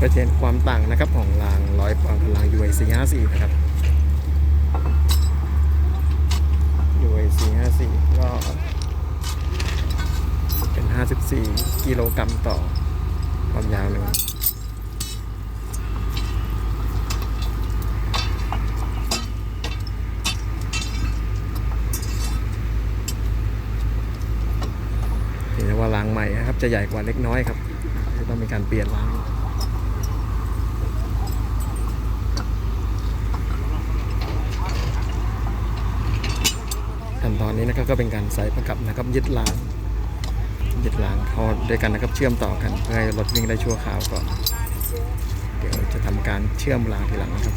ก็จะเห็นความต่างนะครับของรางร้อยปอนด์กับราง UIC 54นะครับ UIC 54ก็เป็น 54 กิโลกรัมต่อความยาวหนึ่งเห็นว่ารางใหม่นะครับ จะใหญ่กว่าเล็กน้อยครับ จะต้องมีการเปลี่ยนราง ขั้น ตอนนี้นะครับก็เป็นการใส่ประกับนะครับยึดรางยึดรางทอดด้วยกันนะครับเชื่อมต่อกันเพื่อให้รถวิ่งได้ชั่วคราวก่อน เดี๋ยวจะทำการเชื่อมรางทีหลังนะครับ